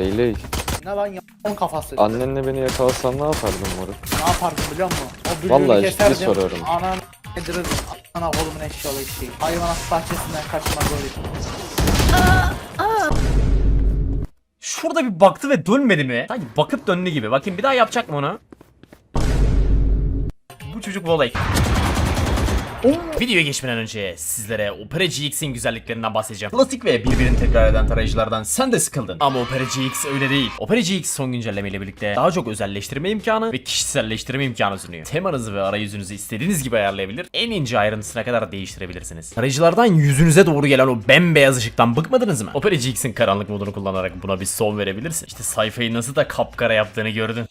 Beyley. Ne lan ya kafası. Annenle beni yakalasan ne yapardın moruk? Ne yapardım biliyor musun? O büllüğünü Vallahi ciddi keserdim. soruyorum. Ananı edirirdim. Ana kolumun eşyalı şeyi. Hayvanat bahçesinden kaçma böyle. Şurada bir baktı ve dönmedi mi? Sanki bakıp döndü gibi. Bakayım bir daha yapacak mı onu? Bu çocuk voley. Videoya geçmeden önce sizlere Opera GX'in güzelliklerinden bahsedeceğim. Klasik ve birbirini tekrar eden tarayıcılardan sen de sıkıldın. Ama Opera GX öyle değil. Opera GX son güncellemeyle birlikte daha çok özelleştirme imkanı ve kişiselleştirme imkanı sunuyor. Temanızı ve arayüzünüzü istediğiniz gibi ayarlayabilir, en ince ayrıntısına kadar değiştirebilirsiniz. Tarayıcılardan yüzünüze doğru gelen o bembeyaz ışıktan bıkmadınız mı? Opera GX'in karanlık modunu kullanarak buna bir son verebilirsin. İşte sayfayı nasıl da kapkara yaptığını gördün.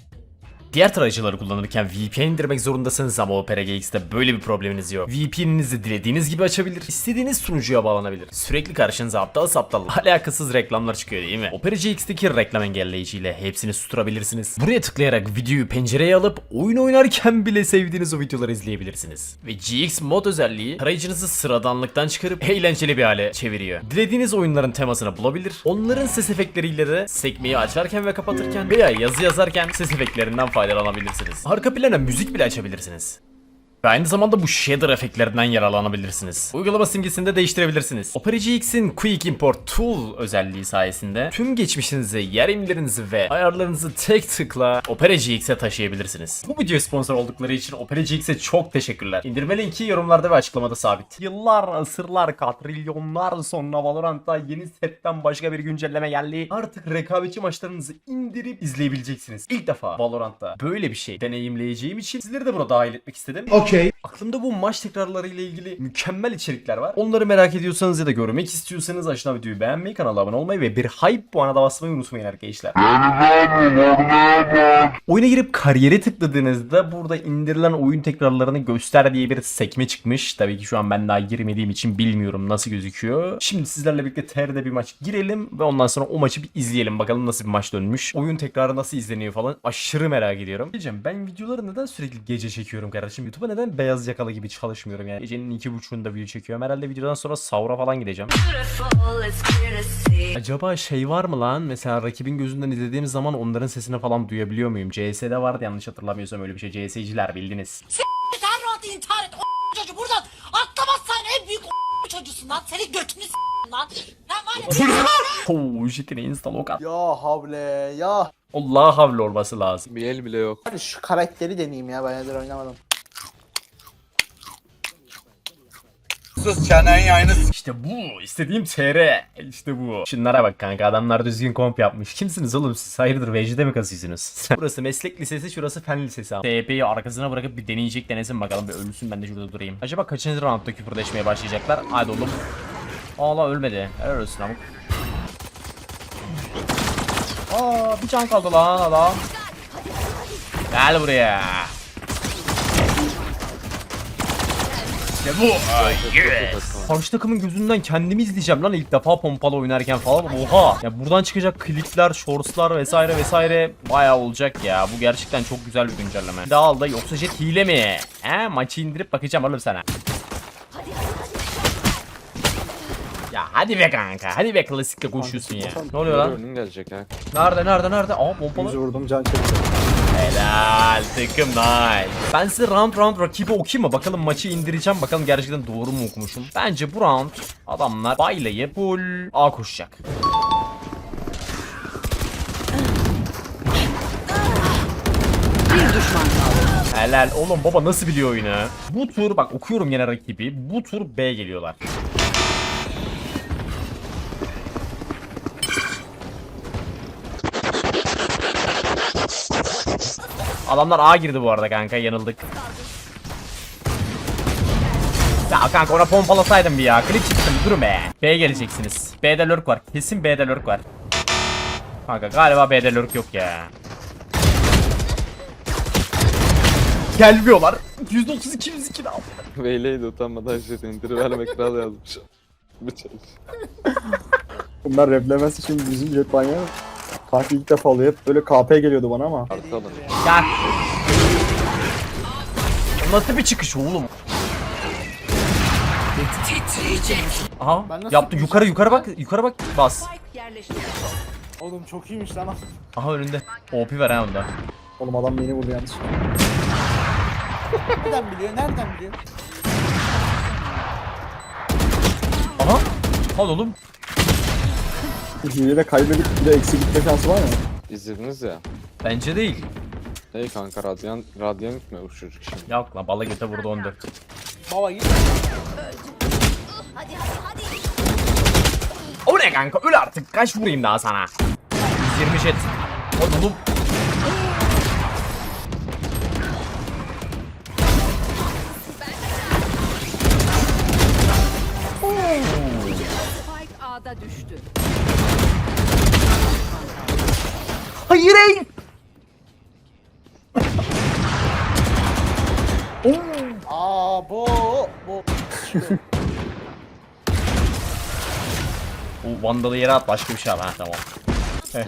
Diğer tarayıcıları kullanırken VPN indirmek zorundasınız ama Opera GX'te böyle bir probleminiz yok. VPN'inizi dilediğiniz gibi açabilir, istediğiniz sunucuya bağlanabilir. Sürekli karşınıza aptal saptal alakasız reklamlar çıkıyor değil mi? Opera GX'teki reklam engelleyiciyle hepsini susturabilirsiniz. Buraya tıklayarak videoyu pencereye alıp oyun oynarken bile sevdiğiniz o videoları izleyebilirsiniz. Ve GX mod özelliği tarayıcınızı sıradanlıktan çıkarıp eğlenceli bir hale çeviriyor. Dilediğiniz oyunların temasını bulabilir, onların ses efektleriyle de sekmeyi açarken ve kapatırken veya yazı yazarken ses efektlerinden faydalanabilirsiniz. Arka plana müzik bile açabilirsiniz. Ve aynı zamanda bu shader efektlerinden yararlanabilirsiniz. Uygulama simgesini de değiştirebilirsiniz. Opera GX'in Quick Import Tool özelliği sayesinde tüm geçmişinizi, yer imlerinizi ve ayarlarınızı tek tıkla Opera GX'e taşıyabilirsiniz. Bu video sponsor oldukları için Opera GX'e çok teşekkürler. İndirme linki yorumlarda ve açıklamada sabit. Yıllar, asırlar, katrilyonlar sonra Valorant'ta yeni setten başka bir güncelleme geldi. Artık rekabetçi maçlarınızı indirip izleyebileceksiniz. İlk defa Valorant'ta böyle bir şey deneyimleyeceğim için sizleri de buna dahil etmek istedim. Okey. Aklımda bu maç tekrarları ile ilgili mükemmel içerikler var. Onları merak ediyorsanız ya da görmek istiyorsanız aşağı videoyu beğenmeyi, kanala abone olmayı ve bir hype puanı da basmayı unutmayın arkadaşlar. Oyuna girip kariyere tıkladığınızda burada indirilen oyun tekrarlarını göster diye bir sekme çıkmış. Tabii ki şu an ben daha girmediğim için bilmiyorum nasıl gözüküyor. Şimdi sizlerle birlikte TR'de bir maç girelim ve ondan sonra o maçı bir izleyelim. Bakalım nasıl bir maç dönmüş. Oyun tekrarı nasıl izleniyor falan. Aşırı merak ediyorum. Diyeceğim ben videoları neden sürekli gece çekiyorum kardeşim? YouTube'a neden beyaz yakalı gibi çalışmıyorum yani? Gecenin iki buçuğunda video çekiyorum. Herhalde videodan sonra sahura falan gideceğim. Acaba şey var mı lan? Mesela rakibin gözünden izlediğim zaman onların sesini falan duyabiliyor muyum? CS'de vardı yanlış hatırlamıyorsam öyle bir şey. CS'ciler bildiniz. Sen rahat intihar et o çocuğu buradan atlamazsan en büyük o çocuğusun lan seni götünü s- lan lan var ya Oo shit'ine install o kadar. Ya havle ya. Allah havle olması lazım. Bir el bile yok. Hadi şu karakteri deneyeyim ya bayağıdır oynamadım. İşte bu. istediğim TR. İşte bu. Şunlara bak kanka adamlar düzgün komp yapmış. Kimsiniz oğlum siz? Hayırdır vecide mi kasıyorsunuz? burası meslek lisesi şurası fen lisesi. TP'yi arkasına bırakıp bir deneyecek denesin bakalım bir ölüsün ben de şurada durayım. Acaba kaçıncı roundda küfürleşmeye başlayacaklar? Hadi oğlum. Allah ölmedi. Helal olsun amık. Aa bir can kaldı lan adam. Gel buraya. İşte bu. Yes. Karşı takımın gözünden kendimi izleyeceğim lan ilk defa pompalı oynarken falan. Oha. Ya buradan çıkacak klipler, shortslar vesaire vesaire bayağı olacak ya. Bu gerçekten çok güzel bir güncelleme. Daha al da yoksa jet hile mi? He maçı indirip bakacağım oğlum sana. Ya hadi be kanka. Hadi be klasikle koşuyorsun ya. Ne oluyor lan? Önün gelecek ha. Nerede nerede nerede? Aa pompalı. vurdum can çekti. Helal takım nice. Ben size round round rakibi okuyayım mı? Bakalım maçı indireceğim. Bakalım gerçekten doğru mu okumuşum. Bence bu round adamlar baylayıp full A koşacak. Bir düşman kaldı. Helal oğlum baba nasıl biliyor oyunu? Bu tur bak okuyorum yine rakibi. Bu tur B geliyorlar. Adamlar A girdi bu arada kanka yanıldık. Ya kanka ona pompalasaydım bir ya. Klip çıktım durun be. B geleceksiniz. B'de lurk var. Kesin B'de lurk var. Kanka galiba B'de lurk yok ya. Gelmiyorlar. %32 102 ne yaptı? Beyley de utanmadan jet indiriverme kral yazmış. Bu çalış. Bunlar replemez için bizim jet banyo. Kanka ilk defa oluyor. Hep böyle KP geliyordu bana ama. Arka alın. Gel. Nasıl bir çıkış oğlum? Aha yaptı yukarı yukarı bak yukarı bak bas. Oğlum çok iyiymiş lan. Aha önünde. OP var ha onda. Oğlum adam beni vurdu yanlış. Nereden biliyor? Nereden biliyor? Aha. Hadi oğlum. Hileyle kaybedip bir de eksi gitme şansı var ya. İzlediniz ya. Bence değil. Hey kanka radyan, radyan gitmiyor bu çocuk şimdi. Yok lan bala göte vurdu 14. Baba git. Hadi hadi hadi. O ne kanka öl artık kaç vurayım daha sana. 120 jet. Oğlum. A'da düştü. Hayır ey. Aa bu bu. Bu Vandal'ı yere at başka bir şey al ha tamam.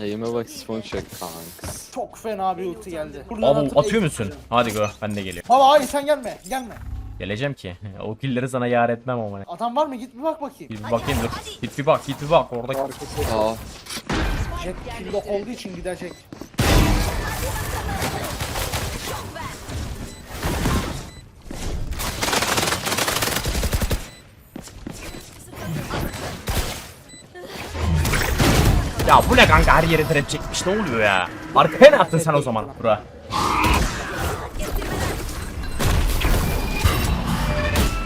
Eğime bak sifon çek kanks. Çok fena bir ulti geldi. Abi atıyor musun? Hadi go ben de geliyorum. Baba hayır sen gelme. Gelme. Geleceğim ki. O killeri sana yar etmem ama. Adam var mı? Git bir bak bakayım. Bir bir bakayım dur. Git bir bak git bir bak orada. Aa Jet killok olduğu için gidecek. Ya bu ne kanka her yere trap çekmiş ne oluyor ya? Arkaya ne attın sen o zaman? Bura.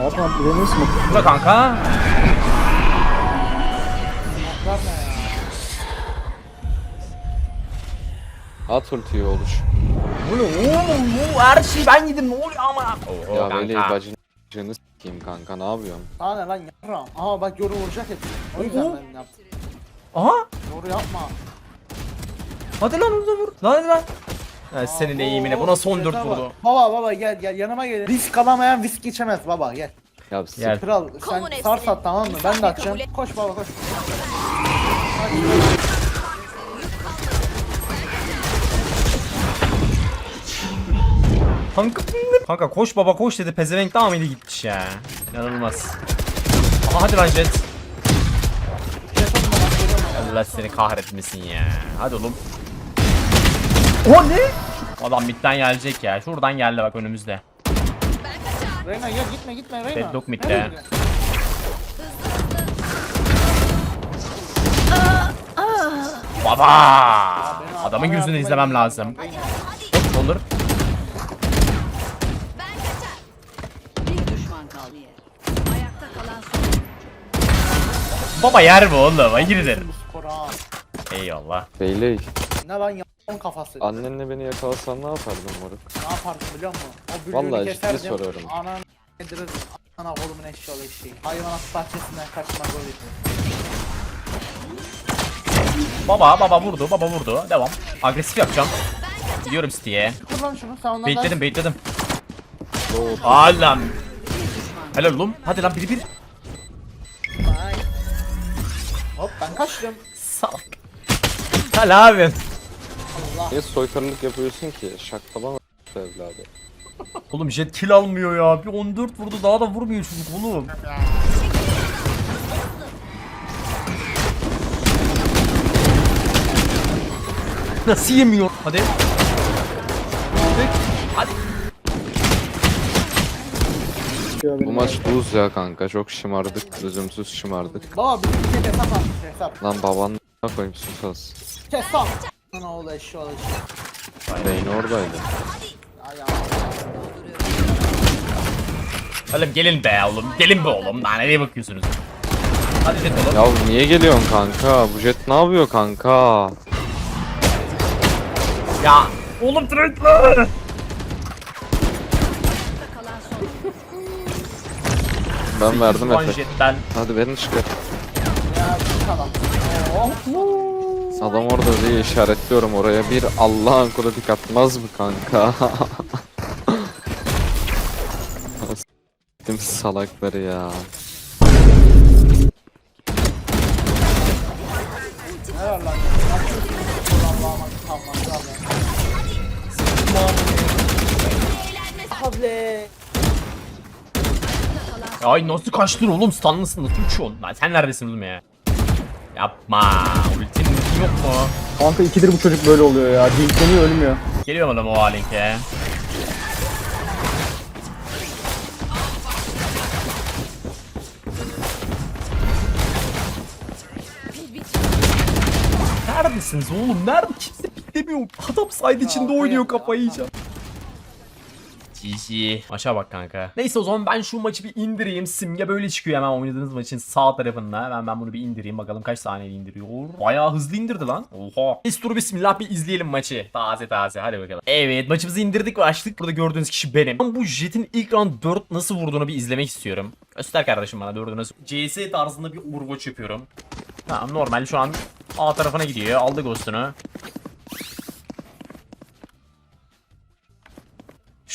Ne yapalım bilemiyorsun mu? Bura kanka. At ultiyi oluş. Bu ne oğlum bu her şeyi ben yedim ne oluyor ama? Oho ya böyle kanka. bacını s**eyim kanka ne yapıyorsun? Daha ne lan yarram. Ama bak yoru vuracak hep. O yüzden Oho. ben yaptım. Aha. Yoru yapma. Hadi lan orada vur. Lan hadi lan. Ha, senin eğimine buna son 4 Jete bak. vurdu. Baba baba gel gel yanıma gel. Risk alamayan risk geçemez baba gel. Ya s*** Gel. Kral sen Kovun sar hepsini. sat tamam mı? Ben de atacağım. Koş baba koş. Kanka, kanka koş baba koş dedi pezevenk daha mıydı gitmiş ya. İnanılmaz. Aha hadi lan jet. Allah seni kahretmesin ya. Hadi oğlum. O ne? Adam midden gelecek ya. Şuradan geldi bak önümüzde. Reyna gel gitme gitme Reyna. Deadlock midde. Baba! Adamın yüzünü izlemem lazım. Hop, Olur. Ben kaçar. Bir düşman kaldı. Ayakta kalan son. Baba yer mi oğlum? Hayırdır? Bu skoru ha. Eyvallah. Beyley Ne lan yapın kafası. annenle beni yakalasan ne yapardın moruk? Ne yaparsın biliyor musun? O büllüğünü Vallahi ciddi keserdim. soruyorum. Anan edilir. Ana kolumun eşyalı eşeği. Hayvanat bahçesinden kaçma gol Baba baba vurdu baba vurdu. Devam. Agresif yapacağım. Gidiyorum City'ye. Dur lan şunu sen ondan Baitledim baitledim. Alam. Helal oğlum. Hadi lan biri bir. Hop ben kaçtım. Salak. Hala abi. Niye soytarılık yapıyorsun ki? Şaklaban evladı. Oğlum jet kill almıyor ya. Bir 14 vurdu daha da vurmuyor çocuk oğlum. Nasıl yemiyor? Hadi. Hadi. Bu maç buz ya kanka çok şımardık. Lüzumsuz şımardık. Baba bir tek hesap atmış hesap. Lan baban koyayım sus az. Hesap. Ana oğlu eşyalı eşeği. Beyin oradaydı. Oğlum gelin be oğlum. Gelin be oğlum. Daha nereye bakıyorsunuz? Hadi jet oğlum. Ya niye geliyorsun kanka? Bu jet ne yapıyor kanka? Ya. Oğlum son. Ben verdim Efe. jetten. Hadi beni çıkar. Ya bu kadar. Oh. Adam orada diye işaretliyorum oraya. Bir Allah'ın kulu dik atmaz mı kanka? S**tim salakları ya. Abi. Ay nasıl kaçtın oğlum? Stunlısın nasıl uçuyorsun? Lan sen neredesin oğlum ya? Yapma. Ultin yok mu? Kanka ikidir bu çocuk böyle oluyor ya. Dinkleniyor ölmüyor. Geliyorum oğlum o halinke. Neredesiniz oğlum? Nerede? Kimse piklemiyor. Adam side içinde oynuyor kafayı yiyeceğim. GG. Aşağı bak kanka. Neyse o zaman ben şu maçı bir indireyim. Simge böyle çıkıyor hemen oynadığınız maçın sağ tarafında. Hemen ben bunu bir indireyim. Bakalım kaç saniyede indiriyor. Bayağı hızlı indirdi lan. Oha. Neyse dur bismillah bir izleyelim maçı. Taze taze hadi bakalım. Evet maçımızı indirdik ve açtık. Burada gördüğünüz kişi benim. Ben bu jetin ilk round 4 nasıl vurduğunu bir izlemek istiyorum. Göster kardeşim bana 4'ü nasıl. CS tarzında bir Overwatch yapıyorum. Tamam normal şu an A tarafına gidiyor. Aldı ghost'unu.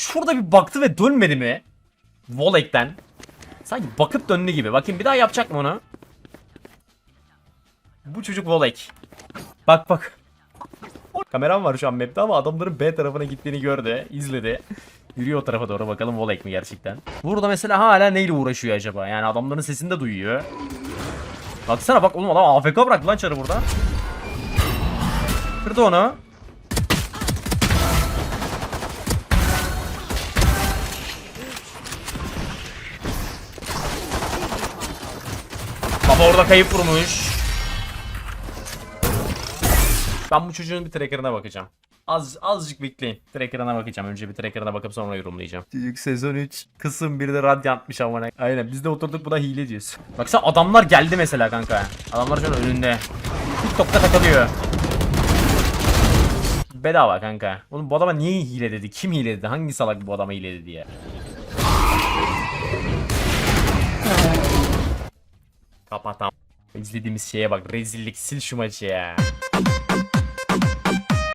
Şurada bir baktı ve dönmedi mi? Volek'ten. Sanki bakıp döndü gibi. Bakayım bir daha yapacak mı onu? Bu çocuk Volek. Bak bak. Kameram var şu an map'te ama adamların B tarafına gittiğini gördü. izledi. Yürüyor o tarafa doğru bakalım Volek mi gerçekten. Burada mesela hala neyle uğraşıyor acaba? Yani adamların sesini de duyuyor. Baksana bak oğlum adam AFK bıraktı lan çarı burada. Kırdı onu. Baba orada kayıp vurmuş. Ben bu çocuğun bir tracker'ına bakacağım. Az azıcık bekleyin. Tracker'ına bakacağım. Önce bir tracker'ına bakıp sonra yorumlayacağım. Çocuk sezon 3 kısım 1'de radyantmış amına. Aynen biz de oturduk buna hile diyoruz. Baksana adamlar geldi mesela kanka. Adamlar an önünde. TikTok'ta takılıyor. Bedava kanka. Oğlum bu adama niye hile dedi? Kim hile dedi? Hangi salak bu adama hile dedi ya? Kapatam. İzlediğimiz şeye bak rezillik sil şu maçı ya.